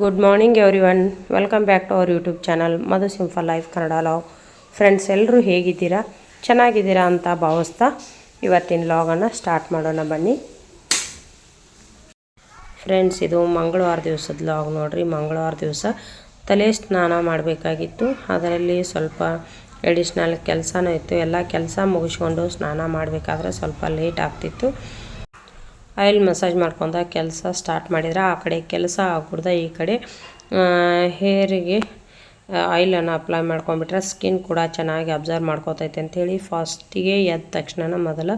Good morning everyone welcome back to our YouTube channel Madhu simple life Kannada love friends ಎಲ್ಲರೂ ಹೇಗಿದ್ದೀರಾ? ಚೆನ್ನಾಗಿದ್ದೀರಾ ಅಂತ ಭಾವಿಸ್ತಾ ಇವತ್ತಿನ ಲಾಗನ್ನು ಸ್ಟಾರ್ಟ್ ಮಾಡೋಣ ಬನ್ನಿ. ಫ್ರೆಂಡ್ಸ್ ಇದು ಮಂಗಳವಾರ ದಿವಸದ ಲಾಗ್ ನೋಡಿರಿ. ಮಂಗಳವಾರ ದಿವಸ ತಲೆ ಸ್ನಾನ ಮಾಡಬೇಕಾಗಿತ್ತು. ಅದರಲ್ಲಿ ಸ್ವಲ್ಪ ಎಡಿಷ್ನಲ್ ಕೆಲಸನೂ ಇತ್ತು. ಎಲ್ಲ ಕೆಲಸ ಮುಗಿಸ್ಕೊಂಡು ಸ್ನಾನ ಮಾಡಬೇಕಾದ್ರೆ ಸ್ವಲ್ಪ ಲೇಟ್ ಆಗ್ತಿತ್ತು. ಆಯಿಲ್ ಮಸಾಜ್ ಮಾಡ್ಕೊಂಡ ಕೆಲಸ ಸ್ಟಾರ್ಟ್ ಮಾಡಿದ್ರೆ, ಆ ಕಡೆ ಕೆಲಸ ಆಗ್ಬಿಡ್ದ, ಈ ಕಡೆ ಹೇರಿಗೆ ಆಯಿಲನ್ನು ಅಪ್ಲೈ ಮಾಡ್ಕೊಂಡ್ಬಿಟ್ರೆ, ಸ್ಕಿನ್ ಕೂಡ ಚೆನ್ನಾಗಿ ಅಬ್ಸರ್ವ್ ಮಾಡ್ಕೋತೈತೆ ಅಂಥೇಳಿ ಫಾಸ್ಟಿಗೆ ಎದ್ದ ತಕ್ಷಣ ಮೊದಲು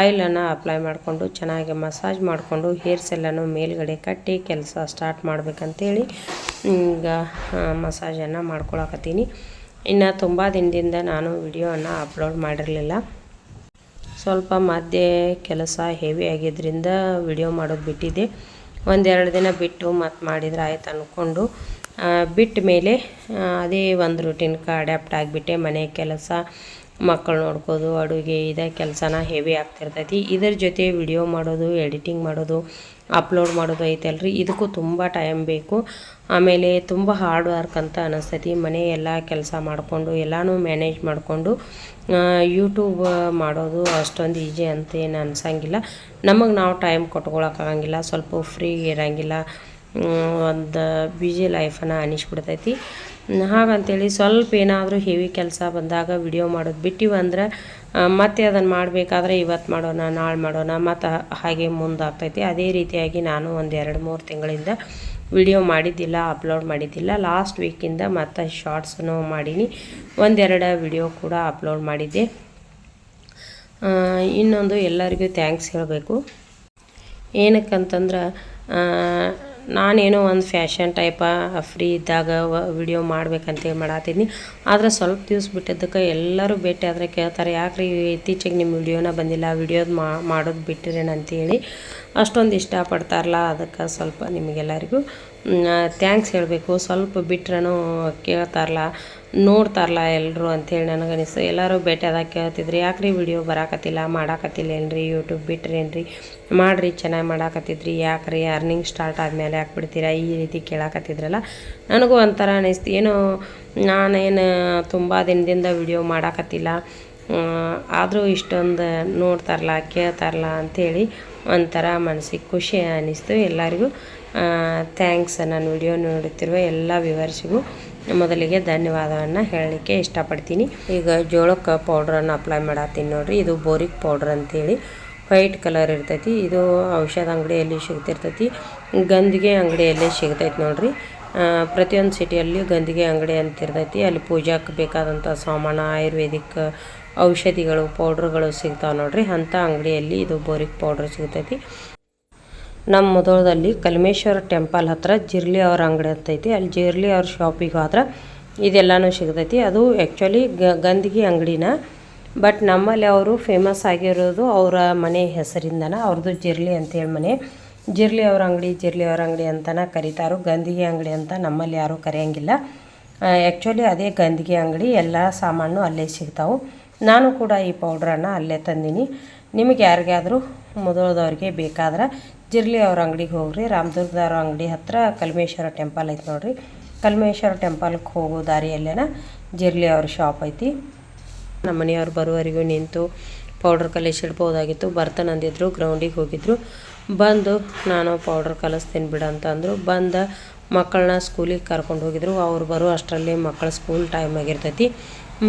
ಆಯಿಲನ್ನು ಅಪ್ಲೈ ಮಾಡಿಕೊಂಡು ಚೆನ್ನಾಗಿ ಮಸಾಜ್ ಮಾಡಿಕೊಂಡು ಹೇರ್ಸ್ ಎಲ್ಲನೂ ಮೇಲ್ಗಡೆ ಕಟ್ಟಿ ಕೆಲಸ ಸ್ಟಾರ್ಟ್ ಮಾಡ್ಬೇಕಂತೇಳಿ ಈಗ ಮಸಾಜನ್ನು ಮಾಡ್ಕೊಳಕತ್ತೀನಿ. ಇನ್ನು ತುಂಬ ದಿನದಿಂದ ನಾನು ವಿಡಿಯೋವನ್ನು ಅಪ್ಲೋಡ್ ಮಾಡಿರಲಿಲ್ಲ. ಸ್ವಲ್ಪ ಮಧ್ಯೆ ಕೆಲಸ ಹೆವಿ ಆಗಿದ್ದರಿಂದ ವಿಡಿಯೋ ಮಾಡೋದು ಬಿಟ್ಟಿದ್ದೆ. ಒಂದೆರಡು ದಿನ ಬಿಟ್ಟು ಮತ್ತೆ ಮಾಡಿದ್ರೆ ಆಯ್ತು ಅಂದ್ಕೊಂಡು ಬಿಟ್ಟ ಮೇಲೆ ಅದೇ ಒಂದು ರೂಟೀನ್ಗೆ ಅಡ್ಯಾಪ್ಟ್ ಆಗಿಬಿಟ್ಟೆ. ಮನೆ ಕೆಲಸ, ಮಕ್ಕಳು ನೋಡ್ಕೋದು, ಅಡುಗೆ, ಇದೇ ಕೆಲಸನ ಹೆವಿ ಆಗ್ತಿರ್ತೈತಿ. ಇದ್ರ ಜೊತೆ ವಿಡಿಯೋ ಮಾಡೋದು ಎಡಿಟಿಂಗ್ ಮಾಡೋದು ಅಪ್ಲೋಡ್ ಮಾಡೋದು ಐತಲ್ರಿ. ಇದಕ್ಕೂ ತುಂಬ ಟೈಮ್ ಬೇಕು. ಆಮೇಲೆ ತುಂಬ ಹಾರ್ಡ್ ವರ್ಕ್ ಅಂತ ಅನಿಸ್ತೈತಿ. ಮನೆ ಎಲ್ಲ ಕೆಲಸ ಮಾಡಿಕೊಂಡು, ಎಲ್ಲನೂ ಮ್ಯಾನೇಜ್ ಮಾಡಿಕೊಂಡು ಯೂಟ್ಯೂಬ್ ಮಾಡೋದು ಅಷ್ಟೊಂದು ಈಜಿ ಅಂತ ಏನು ಅನ್ಸಂಗಿಲ್ಲ. ನಮಗೆ ನಾವು ಟೈಮ್ ಕೊಟ್ಕೊಳಕ್ಕಾಗಂಗಿಲ್ಲ ಸ್ವಲ್ಪ ಫ್ರೀ ಇರೋಂಗಿಲ್ಲ. ಒಂದು ಬ್ಯುಸಿ ಲೈಫನ್ನು ಅನಿಸ್ಬಿಡ್ತೈತಿ. ಹಾಗಂತೇಳಿ ಸ್ವಲ್ಪ ಏನಾದರೂ ಹೆವಿ ಕೆಲಸ ಬಂದಾಗ ವಿಡಿಯೋ ಮಾಡೋದು ಬಿಟ್ಟಿವಿ ಅಂದ್ರೆ ಮತ್ತೆ ಅದನ್ನು ಮಾಡಬೇಕಾದ್ರೆ ಇವತ್ತು ಮಾಡೋಣ, ನಾಳೆ ಮಾಡೋಣ ಮತ್ತು ಹಾಗೆ ಮುಂದಾಗ್ತೈತಿ ಅದೇ ರೀತಿಯಾಗಿ ನಾನು ಒಂದು ಎರಡು ಮೂರು ತಿಂಗಳಿಂದ ವಿಡಿಯೋ ಮಾಡಿದ್ದಿಲ್ಲ, ಅಪ್ಲೋಡ್ ಮಾಡಿದ್ದಿಲ್ಲ. ಲಾಸ್ಟ್ ವೀಕಿಂದ ಮತ್ತೆ ಶಾರ್ಟ್ಸನ್ನು ಮಾಡೀನಿ. ಒಂದೆರಡು ವಿಡಿಯೋ ಕೂಡ ಅಪ್ಲೋಡ್ ಮಾಡಿದ್ದೆ. ಇನ್ನೊಂದು ಎಲ್ಲರಿಗೂ ಥ್ಯಾಂಕ್ಸ್ ಹೇಳಬೇಕು. ಏನಕ್ಕಂತಂದ್ರೆ ನಾನೇನೋ ಒಂದು ಫ್ಯಾಷನ್ ಟೈಪ, ಫ್ರೀ ಇದ್ದಾಗ ವಿಡಿಯೋ ಮಾಡ್ಬೇಕಂತೇಳಿ ಮಾಡಾತೀನಿ ಆದರೆ ಸ್ವಲ್ಪ ದಿವ್ಸ ಬಿಟ್ಟಿದ್ದಕ್ಕೆ ಎಲ್ಲರೂ ಭೇಟಿ ಆದರೆ ಕೇಳ್ತಾರೆ, ಯಾಕ್ರಿ ಇತ್ತೀಚೆಗೆ ನಿಮ್ಮ ವಿಡಿಯೋನ ಬಂದಿಲ್ಲ ವಿಡಿಯೋದು ಮಾಡೋದು ಬಿಟ್ಟಿರೇನಂತೇಳಿ. ಅಷ್ಟೊಂದು ಇಷ್ಟಪಡ್ತಾರಲ್ಲ, ಅದಕ್ಕೆ ಸ್ವಲ್ಪ ನಿಮಗೆಲ್ಲರಿಗೂ ಥ್ಯಾಂಕ್ಸ್ ಹೇಳಬೇಕು. ಸ್ವಲ್ಪ ಬಿಟ್ರೂ ಕೇಳ್ತಾರಲ್ಲ ನೋಡ್ತಾರಲ್ಲ ಎಲ್ಲರೂ ಅಂಥೇಳಿ ನನಗನಿಸ್ತು. ಎಲ್ಲರೂ ಎಲ್ಲರೂ ಭೇಟಿಯಾದಾಗ ಕೇಳ್ತಿದ್ರಿ, ಯಾಕ್ರಿ ವಿಡಿಯೋ ಬರಾಕತ್ತಿಲ್ಲ, ಮಾಡಾಕತ್ತಿಲ್ಲ ಏನ್ರಿ? ಯೂಟ್ಯೂಬ್ ಬಿಟ್ರೇನ್ರಿ ಮಾಡಿರಿ, ಚೆನ್ನಾಗಿ ಮಾಡಾಕತ್ತಿದ್ರಿ. ಯಾಕ್ರಿ? ಅರ್ನಿಂಗ್ ಸ್ಟಾರ್ಟ್ ಆದಮೇಲೆ ಯಾಕೆ ಬಿಡ್ತೀರಾ ಈ ರೀತಿ ಕೇಳಾಕತ್ತಿದ್ರಲ್ಲ. ನನಗೂ ಒಂಥರ ಅನಿಸ್ತು. ಏನೋ ನಾನೇನು ತುಂಬ ದಿನದಿಂದ ವಿಡಿಯೋ ಮಾಡಾಕತ್ತಿಲ್ಲ. ಆದರೂ ಇಷ್ಟೊಂದು ನೋಡ್ತಾರಲ್ಲ, ಕೇಳ್ತಾರಲ್ಲ ಅಂಥೇಳಿ ಒಂಥರ ಮನಸ್ಸಿಗೆ ಖುಷಿ ಅನ್ನಿಸ್ತು ಎಲ್ಲರಿಗೂ. ಥ್ಯಾಂಕ್ಸ್ ನಾನು ವಿಡಿಯೋ ನೋಡುತ್ತಿರುವ ಎಲ್ಲ ವಿವರ್ಸಿಗೂ ಮೊದಲಿಗೆ ಧನ್ಯವಾದವನ್ನು ಹೇಳಲಿಕ್ಕೆ ಇಷ್ಟಪಡ್ತೀನಿ. ಈಗ ಜೋಳಕ್ಕೆ ಪೌಡ್ರನ್ನು ಅಪ್ಲೈ ಮಾಡತ್ತೀನಿ ನೋಡಿರಿ. ಇದು ಬೋರಿಕ್ ಪೌಡ್ರ್ ಅಂತೇಳಿ. ವೈಟ್ ಕಲರ್ ಇರ್ತೈತಿ. ಇದು ಔಷಧ ಅಂಗಡಿಯಲ್ಲಿ ಸಿಗ್ತಿರ್ತೈತಿ. ಗಂದಿಗೆ ಅಂಗಡಿಯಲ್ಲಿ ಸಿಗ್ತೈತಿ ನೋಡಿರಿ. ಪ್ರತಿಯೊಂದು ಸಿಟಿಯಲ್ಲಿ ಗಂದಿಗೆ ಅಂಗಡಿ ಅಂತ ಇರ್ತೈತಿ. ಅಲ್ಲಿ ಪೂಜಾಕ್ಕೆ ಬೇಕಾದಂಥ ಸಾಮಾನು, ಆಯುರ್ವೇದಿಕ್ ಔಷಧಿಗಳು ಪೌಡ್ರ್ಗಳು ಸಿಗ್ತಾವೆ ನೋಡಿರಿ. ಅಂಥ ಅಂಗಡಿಯಲ್ಲಿ ಇದು ಬೋರಿಕ್ ಪೌಡ್ರ್ ಸಿಗ್ತೈತಿ. ನಮ್ಮ ಮೊದಲದಲ್ಲಿ ಕಲ್ಮೇಶ್ವರ ಟೆಂಪಲ್ ಹತ್ರ ಜಿರ್ಲಿ ಅವ್ರ ಅಂಗಡಿ ಅಂತೈತಿ ಅಲ್ಲಿ ಜಿರ್ಲಿ ಅವ್ರ ಶಾಪಿಗೆ ಹೋದ್ರೆ ಇದೆಲ್ಲನೂ ಸಿಗ್ತೈತಿ. ಅದು ಆ್ಯಕ್ಚುಲಿ ಗಂದಗಿ ಅಂಗಡಿನ. ಬಟ್ ನಮ್ಮಲ್ಲಿ ಅವರು ಫೇಮಸ್ ಆಗಿರೋದು ಅವರ ಮನೆ ಹೆಸರಿಂದನ ಅವ್ರದ್ದು ಜಿರ್ಲಿ ಅಂತೇಳಿ ಮನೆ. ಜಿರ್ಲಿ ಅವ್ರ ಅಂಗಡಿ, ಜಿರ್ಲಿ ಅವ್ರ ಅಂಗಡಿ ಅಂತಲೇ ಕರೀತಾರೋ. ಗಂದಗಿ ಅಂಗಡಿ ಅಂತ ನಮ್ಮಲ್ಲಿ ಯಾರೂ ಕರೆಯಂಗಿಲ್ಲ. ಆ್ಯಕ್ಚುಲಿ ಅದೇ ಗಂದಗಿ ಅಂಗಡಿ, ಎಲ್ಲ ಸಾಮಾನು ಅಲ್ಲೇ ಸಿಗ್ತಾವೆ. ನಾನು ಕೂಡ ಈ ಪೌಡ್ರನ್ನು ಅಲ್ಲೇ ತಂದೀನಿ. ನಿಮಗೆ ಯಾರಿಗಾದರೂ ಮೊದಲದವ್ರಿಗೆ ಬೇಕಾದ್ರೆ ಜಿರ್ಲಿ ಅವ್ರ ಅಂಗಡಿಗೆ ಹೋಗ್ರಿ, ರಾಮದುರ್ಗದವ್ರ ಅಂಗಡಿ ಹತ್ತಿರ ಕಲ್ಮೇಶ್ವರ ಟೆಂಪಲ್ ಐತೆ ನೋಡಿರಿ. ಕಲ್ಮೇಶ್ವರ ಟೆಂಪಲ್ಗೆ ಹೋಗೋ ದಾರಿಯಲ್ಲೇನ ಜಿರ್ಲಿ ಅವ್ರ ಶಾಪ್ ಐತಿ. ನಮ್ಮ ಮನೆಯವ್ರು ಬರುವವರೆಗೂ ನಿಂತು ಪೌಡ್ರ್ ಕಲಿಸಿಡ್ಬೋದಾಗಿತ್ತು ಬರ್ತಾನಂದಿದ್ರು ಗ್ರೌಂಡಿಗೆ ಹೋಗಿದ್ರು. ಬಂದು ನಾನು ಪೌಡ್ರ್ ಕಲಿಸ್ತೀನಿ ಬಿಡು ಅಂತಂದರು ಬಂದ ಮಕ್ಕಳನ್ನ ಸ್ಕೂಲಿಗೆ ಕರ್ಕೊಂಡು ಹೋಗಿದ್ರು. ಅವ್ರು ಬರೋ ಅಷ್ಟರಲ್ಲಿ ಮಕ್ಕಳ ಸ್ಕೂಲ್ ಟೈಮ್ ಆಗಿರ್ತೈತಿ.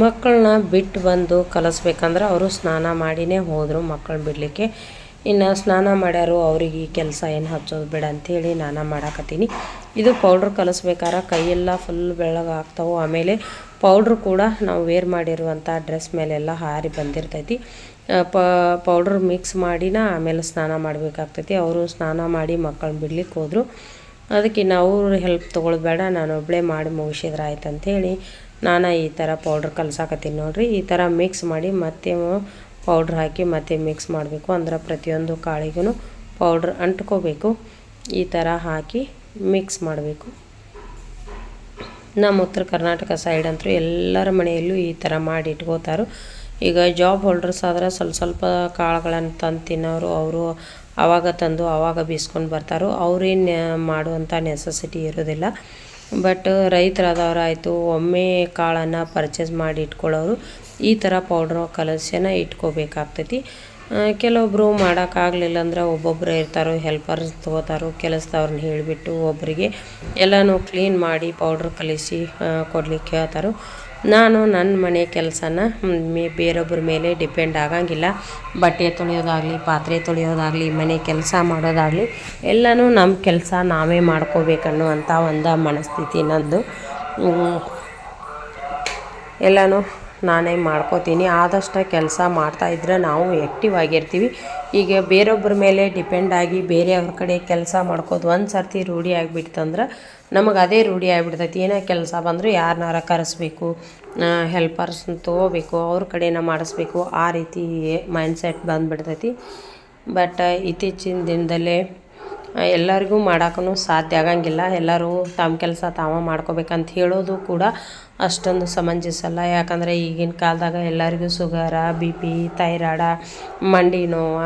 ಮಕ್ಕಳನ್ನ ಬಿಟ್ಟು ಬಂದು ಕಲಿಸ್ಬೇಕಂದ್ರೆ ಅವರು ಸ್ನಾನ ಮಾಡಿನೇ ಹೋದರು ಮಕ್ಕಳನ್ನ ಬಿಡಲಿಕ್ಕೆ. ಇನ್ನು ಸ್ನಾನ ಮಾಡ್ಯಾರು ಅವ್ರಿಗೆ ಈ ಕೆಲಸ ಏನು ಹಚ್ಚೋದು ಬೇಡ ಅಂಥೇಳಿ ನಾನು ಮಾಡಾಕತ್ತೀನಿ. ಇದು ಪೌಡ್ರ್ ಕಲಿಸ್ಬೇಕಾರೆ, ಕೈಯೆಲ್ಲ ಫುಲ್ ಬೆಳ್ಳಗೆ ಆಗ್ತಾವೆ, ಆಮೇಲೆ ಪೌಡ್ರ್ ಕೂಡ ನಾವು ವೇರ್ ಮಾಡಿರುವಂಥ ಡ್ರೆಸ್ ಮೇಲೆಲ್ಲ ಹಾರಿ ಬಂದಿರ್ತೈತಿ. ಪ ಪೌಡ್ರ್ ಮಿಕ್ಸ್ ಮಾಡಿನ ಆಮೇಲೆ ಸ್ನಾನ ಮಾಡಬೇಕಾಗ್ತೈತಿ. ಅವರು ಸ್ನಾನ ಮಾಡಿ ಮಕ್ಕಳನ್ನ ಬಿಡ್ಲಿಕ್ಕೆ ಹೋದರು. ಅದಕ್ಕೆ ನಾವು ಹೆಲ್ಪ್ ತೊಗೊಳ್ಬೇಡ ಬೇಡ, ನಾನು ಒಬ್ಬಳೇ ಮಾಡಿ ಮುಗಿಸಿದ್ರೆ ಆಯ್ತು ಅಂಥೇಳಿ ನಾನು ಈ ಥರ ಪೌಡ್ರ್ ಕಲಸಾಕತ್ತೀನಿ ನೋಡಿರಿ. ಈ ಥರ ಮಿಕ್ಸ್ ಮಾಡಿ ಮತ್ತೆ ಪೌಡ್ರ್ ಹಾಕಿ ಮತ್ತೆ ಮಿಕ್ಸ್ ಮಾಡಬೇಕು. ಅಂದ್ರೆ ಪ್ರತಿಯೊಂದು ಕಾಳಿಗೂ ಪೌಡ್ರ್ ಅಂಟ್ಕೋಬೇಕು. ಈ ಥರ ಹಾಕಿ ಮಿಕ್ಸ್ ಮಾಡಬೇಕು. ನಮ್ಮ ಉತ್ತರ ಕರ್ನಾಟಕ ಸೈಡ್ ಅಂತೂ ಎಲ್ಲರ ಮನೆಯಲ್ಲೂ ಈ ಥರ ಮಾಡಿ ಇಟ್ಕೋತಾರೆ. ಈಗ ಜಾಬ್ ಹೋಲ್ಡರ್ಸ್ ಆದ್ರೆ ಸ್ವಲ್ಪ ಸ್ವಲ್ಪ ಕಾಳುಗಳನ್ನು ತಂದು ತಿನ್ನೋರು ಅವರು ಆವಾಗ ತಂದು ಆವಾಗ ಬೀಸ್ಕೊಂಡು ಬರ್ತಾರೋ. ಅವ್ರೇನು ಮಾಡುವಂಥ ನೆಸಸಿಟಿ ಇರೋದಿಲ್ಲ. ಬಟ್ ರೈತರಾದವರಾಯಿತು ಒಮ್ಮೆ ಕಾಳನ್ನು ಪರ್ಚೇಸ್ ಮಾಡಿ ಇಟ್ಕೊಳ್ಳೋರು, ಈ ಥರ ಪೌಡ್ರ್ ಕಲಸ್ಯನ ಇಟ್ಕೋಬೇಕಾಗ್ತೈತಿ. ಕೆಲವೊಬ್ಬರು ಮಾಡೋಕ್ಕಾಗಲಿಲ್ಲ ಅಂದ್ರೆ ಒಬ್ಬೊಬ್ಬರು ಇರ್ತಾರೋ ಹೆಲ್ಪರ್ಸ್ ತೊಗೋತಾರೋ ಕೆಲಸದವ್ರನ್ನ ಹೇಳಿಬಿಟ್ಟು ಒಬ್ಬರಿಗೆ ಎಲ್ಲನೂ ಕ್ಲೀನ್ ಮಾಡಿ ಪೌಡ್ರ್ ಕಲಿಸಿ ಕೊಡ್ಲಿಕ್ಕೆ ಹೇಳ್ತಾರೋ. ನಾನು ನನ್ನ ಮನೆ ಕೆಲಸನ ಮೇ, ಬೇರೊಬ್ಬರ ಮೇಲೆ ಡಿಪೆಂಡ್ ಆಗಂಗಿಲ್ಲ. ಬಟ್ಟೆ ತೊಳೆಯೋದಾಗಲಿ, ಪಾತ್ರೆ ತೊಳೆಯೋದಾಗಲಿ, ಮನೆ ಕೆಲಸ ಮಾಡೋದಾಗಲಿ, ಎಲ್ಲನೂ ನಮ್ಮ ಕೆಲಸ ನಾವೇ ಮಾಡ್ಕೋಬೇಕನ್ನುವಂಥ ಒಂದು ಮನಸ್ಥಿತಿ ನನ್ನದು ಎಲ್ಲನೂ ನಾನೇ ಮಾಡ್ಕೋತೀನಿ. ಆದಷ್ಟು ಕೆಲಸ ಮಾಡ್ತಾಯಿದ್ರೆ ನಾವು ಆ್ಯಕ್ಟಿವ್ ಆಗಿರ್ತೀವಿ. ಈಗ ಬೇರೊಬ್ಬರ ಮೇಲೆ ಡಿಪೆಂಡ್ ಆಗಿ ಬೇರೆಯವ್ರ ಕಡೆ ಕೆಲಸ ಮಾಡ್ಕೋದು ಒಂದು ಸರ್ತಿ ರೂಢಿ ಆಗಿಬಿಡ್ತಂದ್ರೆ ನಮಗೆ ಅದೇ ರೂಢಿ ಆಗಿಬಿಡ್ತೈತಿ. ಏನೇ ಕೆಲಸ ಬಂದರೂ ಯಾರನ್ನಾರ ಕರೆಸ್ಬೇಕು ಹೆಲ್ಪರ್ಸ್ ತೊಗೋಬೇಕು, ಅವ್ರ ಕಡೆನ ಮಾಡಿಸ್ಬೇಕು. ಆ ರೀತಿ ಮೈಂಡ್ಸೆಟ್ ಬಂದುಬಿಡ್ತೈತಿ. ಬಟ್ ಇತ್ತೀಚಿನ ದಿನದಲ್ಲೇ ಎಲ್ಲರಿಗೂ ಮಾಡೋಕ್ಕೂ ಸಾಧ್ಯ ಆಗಂಗಿಲ್ಲ. ಎಲ್ಲರೂ ತಮ್ಮ ಕೆಲಸ ತಾವ ಮಾಡ್ಕೋಬೇಕಂತ ಹೇಳೋದು ಕೂಡ ಅಷ್ಟೊಂದು ಸಮಂಜಸ ಅಲ್ಲ ಯಾಕಂದರೆ ಈಗಿನ ಕಾಲದಾಗ ಎಲ್ಲರಿಗೂ ಸುಗರ ಬಿ ಪಿ, ಥೈರಾಯ್ಡ, ಮಂಡಿ ನೋವು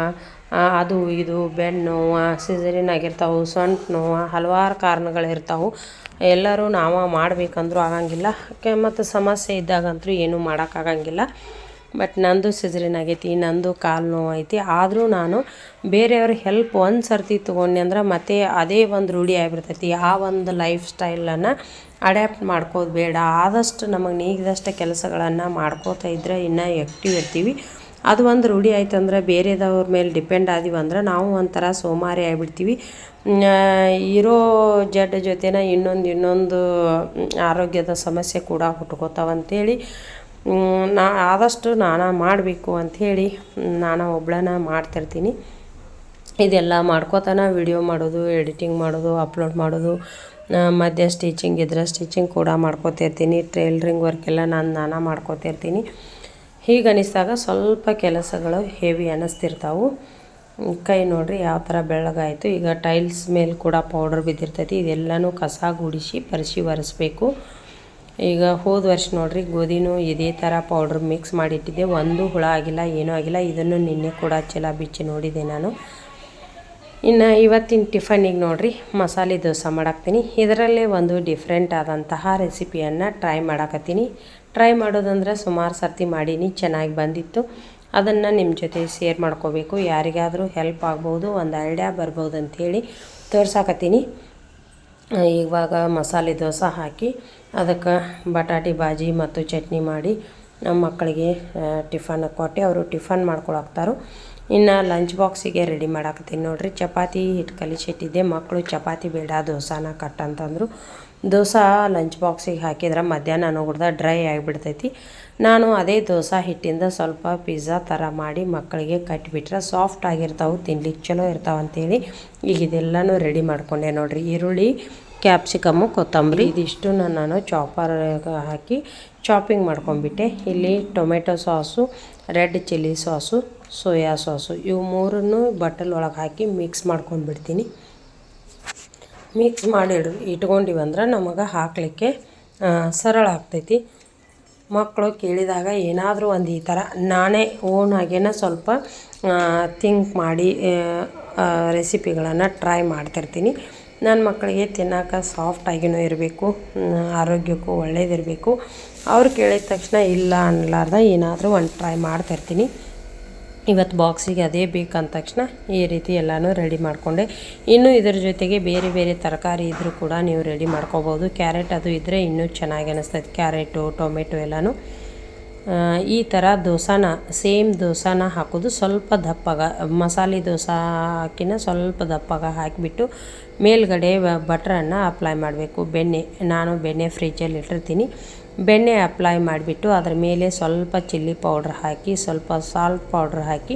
ಅದು ಇದು ಬೆನ್ನು ನೋವು, ಸಿಸರಿನ್ ಆಗಿರ್ತಾವೆ, ಸೊಂಟ ನೋವು, ಹಲವಾರು ಕಾರಣಗಳಿರ್ತಾವೆ. ಎಲ್ಲರೂ ನಾವು ಮಾಡಬೇಕಂದ್ರೂ ಆಗಂಗಿಲ್ಲ. ಮತ್ತು ಸಮಸ್ಯೆ ಇದ್ದಾಗಂತೂ ಏನೂ ಮಾಡೋಕ್ಕಾಗಂಗಿಲ್ಲ ಬಟ್ ನಂದು ಸಿಜರಿನ್ ಆಗೈತಿ, ನಂದು ಕಾಲು ನೋವು ಐತಿ. ಆದರೂ ನಾನು ಬೇರೆಯವ್ರ ಹೆಲ್ಪ್ ಒಂದು ಸರ್ತಿ ತೊಗೊಂಡೆ ಅಂದ್ರೆ ಮತ್ತೆ ಅದೇ ಒಂದು ರೂಢಿ ಆಗಿಬಿಡ್ತೈತಿ. ಆ ಒಂದು ಲೈಫ್ ಸ್ಟೈಲನ್ನು ಅಡ್ಯಾಪ್ಟ್ ಮಾಡ್ಕೋದು ಬೇಡ. ಆದಷ್ಟು ನಮಗೆ ನೀಗಿದಷ್ಟು ಕೆಲಸಗಳನ್ನು ಮಾಡ್ಕೋತಾ ಇದ್ದರೆ ಇನ್ನೂ ಆ್ಯಕ್ಟಿವ್ ಇರ್ತೀವಿ. ಅದು ಒಂದು ರೂಢಿ ಆಯ್ತು ಅಂದ್ರೆ ಬೇರೆದವ್ರ ಮೇಲೆ ಡಿಪೆಂಡ್ ಆದೀವಿ ಅಂದ್ರೆ ನಾವು ಒಂಥರ ಸೋಮಾರಿ ಆಗಿಬಿಡ್ತೀವಿ. ಇರೋ ಜಡ್ ಜೊತೆನ ಇನ್ನೊಂದು ಇನ್ನೊಂದು ಆರೋಗ್ಯದ ಸಮಸ್ಯೆ ಕೂಡ ಹುಟ್ಕೋತಾವಂತೇಳಿ ನಾ ಆದಷ್ಟು ನಾನು ಮಾಡಬೇಕು ಅಂಥೇಳಿ ನಾನು ಒಬ್ಳನ ಮಾಡ್ತಿರ್ತೀನಿ. ಇದೆಲ್ಲ ಮಾಡ್ಕೋತಾನೆ ವಿಡಿಯೋ ಮಾಡೋದು, ಎಡಿಟಿಂಗ್ ಮಾಡೋದು, ಅಪ್ಲೋಡ್ ಮಾಡೋದು ಮಧ್ಯ ಸ್ಟಿಚಿಂಗ್ ಇದ್ರೆ ಸ್ಟಿಚಿಂಗ್ ಕೂಡ ಮಾಡ್ಕೋತಿರ್ತೀನಿ ವರ್ಕ್ ಎಲ್ಲ ನಾನು ನಾನಾ ಮಾಡ್ಕೋತಿರ್ತೀನಿ ಹೀಗೆ ಅನಿಸಿದಾಗ ಸ್ವಲ್ಪ ಕೆಲಸಗಳು ಹೆವಿ ಅನ್ನಿಸ್ತಿರ್ತಾವು ಕೈ ನೋಡ್ರಿ ಯಾವ ಥರ ಬೆಳ್ಳಗಾಯಿತು. ಈಗ ಟೈಲ್ಸ್ ಮೇಲೆ ಕೂಡ ಪೌಡರ್ ಬಿದ್ದಿರ್ತೈತಿ. ಇದೆಲ್ಲನೂ ಕಸ ಗುಡಿಸಿ ಪರಿಸಿ ಒರೆಸ್ಬೇಕು ಈಗ ಹೋದ ವರ್ಷ ನೋಡ್ರಿ ಗೋಧಿನೂ ಇದೇ ಥರ ಪೌಡ್ರ್ ಮಿಕ್ಸ್ ಮಾಡಿಟ್ಟಿದ್ದೆ. ಒಂದು ಹುಳ ಆಗಿಲ್ಲ, ಏನೂ ಆಗಿಲ್ಲ. ಇದನ್ನು ನಿನ್ನೆ ಕೂಡ ಚೆಲ ಬಿಚ್ಚಿ ನೋಡಿದೆ ನಾನು. ಇನ್ನು ಇವತ್ತಿನ ಟಿಫನಿಗೆ ನೋಡ್ರಿ ಮಸಾಲೆ ದೋಸೆ ಮಾಡಾಕ್ತೀನಿ. ಇದರಲ್ಲೇ ಒಂದು ಡಿಫ್ರೆಂಟ್ ಆದಂತಹ ರೆಸಿಪಿಯನ್ನು ಟ್ರೈ ಮಾಡಾಕತ್ತೀನಿ. ಟ್ರೈ ಮಾಡೋದಂದ್ರೆ ಸುಮಾರು ಸರ್ತಿ ಮಾಡೀನಿ, ಚೆನ್ನಾಗಿ ಬಂದಿತ್ತು. ಅದನ್ನು ನಿಮ್ಮ ಜೊತೆ ಶೇರ್ ಮಾಡ್ಕೋಬೇಕು. ಯಾರಿಗಾದರೂ ಹೆಲ್ಪ್ ಆಗ್ಬೋದು, ಒಂದು ಐಡಿಯಾ ಬರ್ಬೋದು ಅಂಥೇಳಿ ತೋರ್ಸಾಕತ್ತೀನಿ. ಇವಾಗ ಮಸಾಲೆ ದೋಸೆ ಹಾಕಿ ಅದಕ್ಕೆ ಬಟಾಟಿ ಬಾಜಿ ಮತ್ತು ಚಟ್ನಿ ಮಾಡಿ ನಮ್ಮ ಮಕ್ಕಳಿಗೆ ಟಿಫನ್ ಕೊಟ್ಟು ಅವರು ಟಿಫನ್ ಮಾಡ್ಕೊಳಕ್ತಾರು. ಇನ್ನು ಲಂಚ್ ಬಾಕ್ಸಿಗೆ ರೆಡಿ ಮಾಡಾಕತ್ತೀನಿ ನೋಡಿರಿ. ಚಪಾತಿ ಹಿಟ್ಟು ಕಲಿಸಿಟ್ಟಿದ್ದೆ ಮಕ್ಕಳು ಚಪಾತಿ ಬೇಡ, ದೋಸಾನ ಕಟ್ ಅಂತಂದರು. ದೋಸೆ ಲಂಚ್ ಬಾಕ್ಸಿಗೆ ಹಾಕಿದ್ರೆ ಮಧ್ಯಾಹ್ನ ನೋಡಿದ ಡ್ರೈ ಆಗಿಬಿಡ್ತೈತಿ. ನಾನು ಅದೇ ದೋಸೆ ಹಿಟ್ಟಿಂದ ಸ್ವಲ್ಪ ಪಿಜ್ಜಾ ಥರ ಮಾಡಿ ಮಕ್ಕಳಿಗೆ ಕಟ್ಟಿಬಿಟ್ರೆ ಸಾಫ್ಟ್ ಆಗಿರ್ತಾವೆ ತಿನ್ಲಿಕ್ಕೆ ಚಲೋ ಇರ್ತಾವೆ ಅಂತೇಳಿ ಈಗ ಇದೆಲ್ಲನೂ ರೆಡಿ ಮಾಡ್ಕೊಂಡೆ ನೋಡಿರಿ. ಈರುಳ್ಳಿ ಕ್ಯಾಪ್ಸಿಕಮ್ಮು ಕೊತ್ತಂಬರಿ ಇದಿಷ್ಟು ನಾನು ಚಾಪರ್ ಹಾಕಿ ಚಾಪಿಂಗ್ ಮಾಡ್ಕೊಂಡ್ಬಿಟ್ಟೆ. ಇಲ್ಲಿ tomato sauce red chilli sauce soya sauce ಇವು ಮೂರನ್ನು ಬಟ್ಟಲ್ ಒಳಗೆ ಹಾಕಿ ಮಿಕ್ಸ್ ಮಾಡ್ಕೊಂಡ್ಬಿಡ್ತೀನಿ. ಮಿಕ್ಸ್ ಮಾಡಿ ಇಟ್ಕೊಂಡಿವಿ ಇಟ್ಕೊಂಡಿವಂದ್ರೆ ನಮಗೆ ಹಾಕಲಿಕ್ಕೆ ಸರಳ ಆಗ್ತೈತಿ. ಮಕ್ಕಳು ಕೇಳಿದಾಗ ಏನಾದರೂ ಒಂದು ಈ ಥರ ನಾನೇ ಓನ್ ಆಗೇನ ಸ್ವಲ್ಪ ಥಿಂಕ್ ಮಾಡಿ ರೆಸಿಪಿಗಳನ್ನು ಟ್ರೈ ಮಾಡ್ತಿರ್ತೀನಿ. ನನ್ನ ಮಕ್ಕಳಿಗೆ ತಿನ್ನೋಕೆ ಸಾಫ್ಟಾಗಿನೂ ಇರಬೇಕು ಆರೋಗ್ಯಕ್ಕೂ ಒಳ್ಳೇದಿರಬೇಕು. ಅವ್ರು ಕೇಳಿದ ತಕ್ಷಣ ಇಲ್ಲ ಅನ್ನಲಾರ್ದ ಏನಾದರೂ ಒಂದು ಟ್ರೈ ಮಾಡ್ತಿರ್ತೀನಿ. ಇವತ್ತು ಬಾಕ್ಸಿಗೆ ಅದೇ ಬೇಕಂದ ತಕ್ಷಣ ಈ ರೀತಿ ಎಲ್ಲನೂ ರೆಡಿ ಮಾಡಿಕೊಂಡೆ. ಇನ್ನು ಇದರ ಜೊತೆಗೆ ಬೇರೆ ಬೇರೆ ತರಕಾರಿ ಇದ್ದರೂ ಕೂಡ ನೀವು ರೆಡಿ ಮಾಡ್ಕೋಬೋದು. ಕ್ಯಾರೆಟ್ ಅದು ಇದ್ದರೆ ಇನ್ನೂ ಚೆನ್ನಾಗಿ ಅನ್ನಿಸ್ತೈತೆ ಕ್ಯಾರೆಟು, ಟೊಮೆಟೊ ಎಲ್ಲನೂ. ಈ ಥರ ದೋಸಾನ, ಸೇಮ್ ದೋಸಾನ ಹಾಕೋದು. ಸ್ವಲ್ಪ ದಪ್ಪಗ, ಮಸಾಲೆ ದೋಸಾಕಿನ ಸ್ವಲ್ಪ ದಪ್ಪಗ ಹಾಕಿಬಿಟ್ಟು ಮೇಲ್ಗಡೆ ಬಟ್ರನ್ನು ಅಪ್ಲೈ ಮಾಡಬೇಕು. ಬೆಣ್ಣೆ, ನಾನು ಬೆಣ್ಣೆ ಫ್ರಿಜ್ಜಲ್ಲಿ ಇಟ್ಟಿರ್ತೀನಿ. ಬೆಣ್ಣೆ ಅಪ್ಲೈ ಮಾಡಿಬಿಟ್ಟು ಅದರ ಮೇಲೆ ಸ್ವಲ್ಪ ಚಿಲ್ಲಿ ಪೌಡ್ರ್ ಹಾಕಿ, ಸ್ವಲ್ಪ ಸಾಲ್ಟ್ ಪೌಡ್ರ್ ಹಾಕಿ,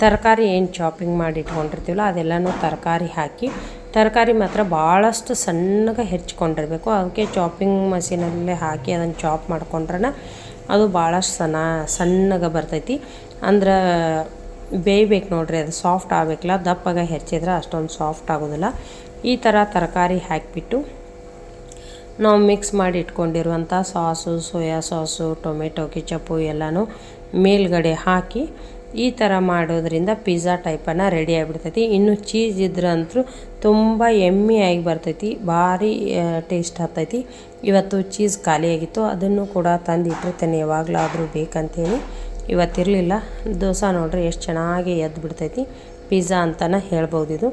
ತರಕಾರಿ ಏನು ಚಾಪಿಂಗ್ ಮಾಡಿ ಇಟ್ಕೊಂಡಿರ್ತೀವಲ್ಲ ಅದೆಲ್ಲನೂ ತರಕಾರಿ ಹಾಕಿ, ತರಕಾರಿ ಮಾತ್ರ ಭಾಳಷ್ಟು ಸಣ್ಣಗೆ ಹೆಚ್ಕೊಂಡಿರಬೇಕು. ಅದಕ್ಕೆ ಚಾಪಿಂಗ್ ಮಷೀನಲ್ಲೇ ಹಾಕಿ ಅದನ್ನು ಚಾಪ್ ಮಾಡ್ಕೊಂಡ್ರೆ ಅದು ಭಾಳಷ್ಟು ಸಣ್ಣ ಸಣ್ಣಗೆ ಬರ್ತೈತಿ. ಅಂದ್ರೆ ಬೇಯ್ಬೇಕು ನೋಡ್ರಿ, ಅದು ಸಾಫ್ಟ್ ಆಗಬೇಕಲ್ಲ, ದಪ್ಪಗೆ ಹೆಚ್ಚಿದ್ರೆ ಅಷ್ಟೊಂದು ಸಾಫ್ಟ್ ಆಗೋದಿಲ್ಲ. ಈ ಥರ ತರಕಾರಿ ಹಾಕಿಬಿಟ್ಟು ನಾವು ಮಿಕ್ಸ್ ಮಾಡಿ ಇಟ್ಕೊಂಡಿರುವಂಥ sauce, soya sauce, tomato, ketchup ಎಲ್ಲನೂ ಮೇಲ್ಗಡೆ ಹಾಕಿ ಈ ಥರ ಮಾಡೋದ್ರಿಂದ ಪಿಜ್ಜಾ ಟೈಪನ್ನು ರೆಡಿ ಆಗಿಬಿಡ್ತೈತಿ. ಇನ್ನು ಚೀಸ್ ಇದ್ರಂತೂ ತುಂಬ ಆಗಿ ಬರ್ತೈತಿ, ಭಾರಿ ಟೇಸ್ಟ್ ಆಗ್ತೈತಿ ಇವತ್ತು ಚೀಸ್ ಖಾಲಿಯಾಗಿತ್ತು ಅದನ್ನು ಕೂಡ ತಂದು ಇಟ್ಟಿರ್ತೇನೆ ಯಾವಾಗಲಾದರೂ ಬೇಕಂತೇಳಿ. ಇವತ್ತಿರಲಿಲ್ಲ, ದೋಸೆ ನೋಡ್ರಿ ಎಷ್ಟು ಚೆನ್ನಾಗಿ ಎದ್ದು ಬಿಡ್ತೈತಿ ಪಿಜ್ಜಾ ಅಂತಲೇ ಹೇಳ್ಬೋದು ಇದು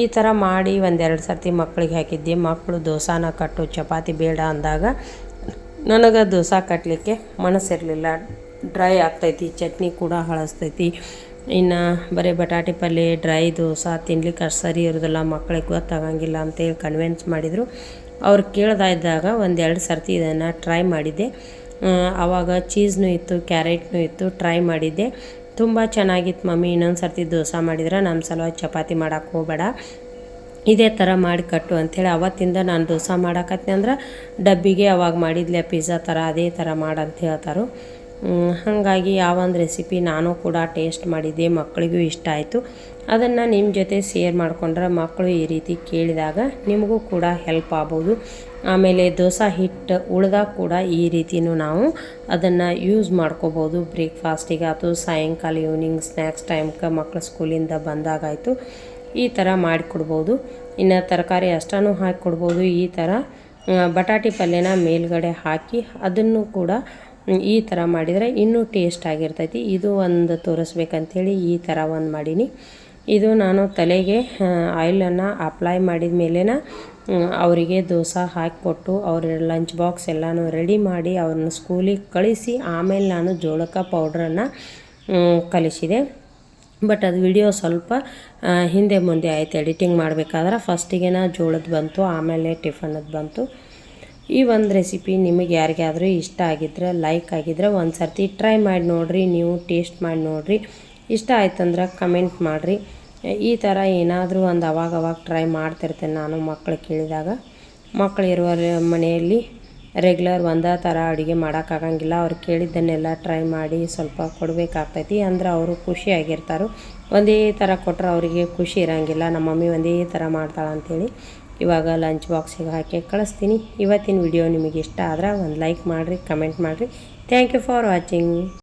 ಈ ಥರ ಮಾಡಿ ಒಂದೆರಡು ಸರ್ತಿ ಮಕ್ಕಳಿಗೆ ಹಾಕಿದ್ದೆ. ಮಕ್ಕಳು ದೋಸಾನ ಕಟ್ಟು, ಚಪಾತಿ ಬೇಡ ಅಂದಾಗ ನನಗೆ ದೋಸೆ ಕಟ್ಟಲಿಕ್ಕೆ ಮನಸ್ಸಿರಲಿಲ್ಲ. ಡ್ರೈ ಆಗ್ತೈತಿ, ಚಟ್ನಿ ಕೂಡ ಹಳಸ್ತೈತಿ. ಇನ್ನು ಬರೀ ಬಟಾಟೆ ಪಲ್ಯ ಡ್ರೈ ದೋಸೆ ತಿನ್ಲಿಕ್ಕೆ ಅಷ್ಟು ಸರಿ ಇರೋದಿಲ್ಲ, ಮಕ್ಕಳಿಗೆ ಗೊತ್ತಾಗಂಗಿಲ್ಲ ಅಂತೇಳಿ ಕನ್ವಿನ್ಸ್ ಮಾಡಿದರು. ಅವ್ರು ಕೇಳ್ದಾ ಇದ್ದಾಗ ಒಂದೆರಡು ಸರ್ತಿ ಇದನ್ನು ಟ್ರೈ ಮಾಡಿದ್ದೆ. ಆವಾಗ ಚೀಸ್ನೂ ಇತ್ತು ಕ್ಯಾರೆಟ್ನೂ ಇತ್ತು ಟ್ರೈ ಮಾಡಿದ್ದೆ. ತುಂಬ ಚೆನ್ನಾಗಿತ್ತು ಮಮ್ಮಿ. ಇನ್ನೊಂದು ಸರ್ತಿ ದೋಸೆ ಮಾಡಿದ್ರೆ ನಮ್ಮ ಸಲುವಾಗಿ ಚಪಾತಿ ಮಾಡೋಕೆ ಹೋಗಬೇಡ. ಇದೇ ಥರ ಮಾಡಿ ಕಟ್ಟು ಅಂಥೇಳಿ ಅವತ್ತಿಂದ ನಾನು ದೋಸೆ ಮಾಡಾಕತ್ತೀನಿ ಅಂದ್ರೆ ಡಬ್ಬಿಗೆ ಅವಾಗ ಮಾಡಿದ್ಲೆ ಪಿಜ್ಜಾ ಥರ ಅದೇ ಥರ ಮಾಡಂತ ಹೇಳ್ತಾರೆ. ಹಾಗಾಗಿ ಹಾಗಾಗಿ ಯಾವೊಂದು ರೆಸಿಪಿ ನಾನು ಕೂಡ ಟೇಸ್ಟ್ ಮಾಡಿದ್ದೆ ಮಕ್ಕಳಿಗೂ ಇಷ್ಟ ಆಯಿತು. ಅದನ್ನು ನಿಮ್ಮ ಜೊತೆ ಶೇರ್ ಮಾಡಿಕೊಂಡ್ರೆ ಮಕ್ಕಳು ಈ ರೀತಿ ಕೇಳಿದಾಗ ನಿಮಗೂ ಕೂಡ ಹೆಲ್ಪ್ ಆಗ್ಬೋದು. ಆಮೇಲೆ ದೋಸೆ ಹಿಟ್ಟು ಉಳ್ದಾಗ ಕೂಡ ಈ ರೀತಿಯೂ ನಾವು ಅದನ್ನು ಯೂಸ್ ಮಾಡ್ಕೋಬೋದು. ಬ್ರೇಕ್ಫಾಸ್ಟಿಗೆ ಅಥವಾ ಸಾಯಂಕಾಲ ಈವ್ನಿಂಗ್ ಸ್ನ್ಯಾಕ್ಸ್ ಟೈಮ್ಗೆ ಮಕ್ಕಳು ಸ್ಕೂಲಿಂದ ಬಂದಾಗಾಯಿತು. ಈ ಥರ ಮಾಡಿಕೊಡ್ಬೋದು. ಇನ್ನು ತರಕಾರಿ ಅಷ್ಟೂ ಹಾಕಿ ಕೊಡ್ಬೋದು ಈ ಥರ ಬಟಾಟೆ ಪಲ್ಯನ ಮೇಲ್ಗಡೆ ಹಾಕಿ ಅದನ್ನು ಕೂಡ ಈ ಥರ ಮಾಡಿದರೆ ಇನ್ನೂ ಟೇಸ್ಟ್ ಆಗಿರ್ತೈತಿ. ಇದು ಒಂದು ತೋರಿಸ್ಬೇಕಂತೇಳಿ ಈ ಥರ ಒಂದು ಮಾಡೀನಿ. ಇದು ನಾನು ತಲೆಗೆ ಆಯಿಲನ್ನು ಅಪ್ಲೈ ಮಾಡಿದ ಮೇಲೇ ಅವರಿಗೆ ದೋಸೆ ಹಾಕಿಕೊಟ್ಟು ಅವ್ರ ಲಂಚ್ ಬಾಕ್ಸ್ ಎಲ್ಲನೂ ರೆಡಿ ಮಾಡಿ ಅವ್ರನ್ನ ಸ್ಕೂಲಿಗೆ ಕಳಿಸಿ, ಆಮೇಲೆ ನಾನು ಜೋಳಕ ಪೌಡ್ರನ್ನು ಕಲಿಸಿದೆ. ಬಟ್ ಅದು ವಿಡಿಯೋ ಸ್ವಲ್ಪ ಹಿಂದೆ ಮುಂದೆ ಆಯಿತು ಎಡಿಟಿಂಗ್ ಮಾಡಬೇಕಾದ್ರೆ ಫಸ್ಟಿಗೆನ ಜೋಳದ ಬಂತು, ಆಮೇಲೆ ಟಿಫನದ್ದು ಬಂತು. ಈ ಒಂದು ರೆಸಿಪಿ ನಿಮಗೆ ಯಾರಿಗಾದರೂ ಇಷ್ಟ ಆಗಿದ್ರೆ ಲೈಕ್ ಆಗಿದ್ರೆ ಒಂದು ಸರ್ತಿ ಟ್ರೈ ಮಾಡಿ ನೋಡಿರಿ, ನೀವು ಟೇಸ್ಟ್ ಮಾಡಿ ನೋಡಿರಿ. ಇಷ್ಟ ಆಯ್ತಂದ್ರೆ ಕಮೆಂಟ್ ಮಾಡಿರಿ. ಈ ಥರ ಏನಾದರೂ ಒಂದು ಅವಾಗ ಅವಾಗ ಟ್ರೈ ಮಾಡ್ತಿರ್ತೇನೆ ನಾನು ಮಕ್ಕಳು ಕೇಳಿದಾಗ. ಮಕ್ಕಳು ಇರುವ ಮನೆಯಲ್ಲಿ ರೆಗ್ಯುಲರ್ ಒಂದೇ ಥರ ಅಡುಗೆ ಮಾಡೋಕ್ಕಾಗಂಗಿಲ್ಲ ಅವ್ರು ಕೇಳಿದ್ದನ್ನೆಲ್ಲ ಟ್ರೈ ಮಾಡಿ ಸ್ವಲ್ಪ ಕೊಡಬೇಕಾಗ್ತೈತಿ. ಅಂದ್ರೆ ಅವರು ಖುಷಿಯಾಗಿರ್ತಾರೆ ಒಂದೇ ಥರ ಕೊಟ್ಟರೆ ಅವರಿಗೆ ಖುಷಿ ಇರೋಂಗಿಲ್ಲ. ನಮ್ಮ ಮಮ್ಮಿ ಒಂದೇ ಥರ ಮಾಡ್ತಾಳೆ ಅಂಥೇಳಿ ಇವಾಗ ಲಂಚ್ ಬಾಕ್ಸಿಗೆ ಹಾಕಿ ಕಳಿಸ್ತೀನಿ. ಇವತ್ತಿನ ವಿಡಿಯೋ ನಿಮಗೆ ಇಷ್ಟ ಆದ್ರೆ ಒಂದು ಲೈಕ್ ಮಾಡಿರಿ ಕಮೆಂಟ್ ಮಾಡಿರಿ. Thank you for watching